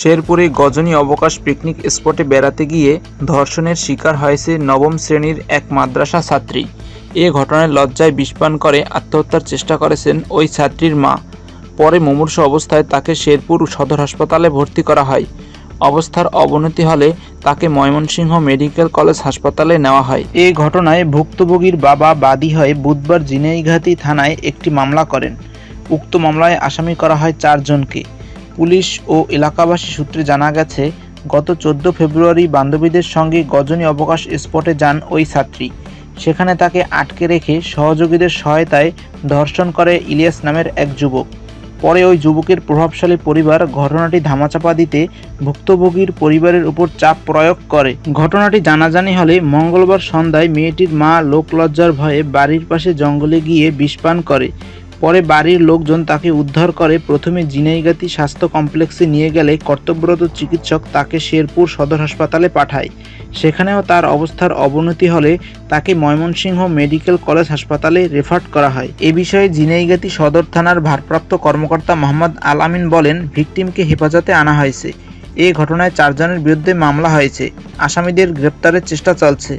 শেরপুরে গজনী অবকাশ পিকনিক স্পটে বেড়াতে গিয়ে ধর্ষণের শিকার হয়েছে নবম শ্রেণির এক মাদ্রাসা ছাত্রী। এ ঘটনায় লজ্জায় বিষপান করে, আত্মহত্যার চেষ্টা করেছেন ওই ছাত্রীর মা। পরে মুমূর্ষ অবস্থায় তাকে শেরপুর সদর হাসপাতালে ভর্তি করা হয়। অবস্থার অবনতি হলে তাকে ময়মনসিংহ মেডিকেল কলেজ হাসপাতালে নেওয়া হয়। এই ঘটনায় ভুক্তভোগীর বাবা বাদী হয়ে বুধবার জিনাইঘাটি থানায় একটি মামলা করেন। উক্ত মামলায় আসামি করা হয় চারজনকে। পুলিশ ও এলাকাবাসী সূত্রে জানা গেছে, গত চোদ্দ ফেব্রুয়ারি বান্ধবীদের সঙ্গে গজনী অবকাশ স্পটে যান ওই ছাত্রী। সেখানে তাকে আটকে রেখে সহযোগীদের সহায়তায় ধর্ষণ করে ইলিয়াস নামের এক যুবক। পরে ওই যুবকের প্রভাবশালী পরিবার ঘটনাটি ধামাচাপা দিতে ভুক্তভোগীর পরিবারের উপর চাপ প্রয়োগ করে। ঘটনাটি জানাজানি হলে মঙ্গলবার সন্ধ্যায় মেয়েটির মা লোকলজ্জার ভয়ে বাড়ির পাশে জঙ্গলে গিয়ে বিষপান করে। পরে বাড়ির লোকজন তাকে উদ্ধার করে। প্রথমে জিনাইগাতি স্বাস্থ্য কমপ্লেক্সে নিয়ে গেলে কর্তব্যরত চিকিৎসক তাকে শেরপুর সদর হাসপাতালে পাঠায়। সেখানেও তার অবস্থার অবনতি হলে তাকে ময়মনসিংহ মেডিকেল কলেজ হাসপাতালে রেফার করা হয়। এ বিষয়ে জিনাইগাতি সদর থানার ভারপ্রাপ্ত কর্মকর্তা মোহাম্মদ আল আমিন বলেন, ভিকটিমকে হেফাজতে আনা হয়েছে। এ ঘটনায় চারজনের বিরুদ্ধে মামলা হয়েছে। আসামিদের গ্রেপ্তারের চেষ্টা চলছে।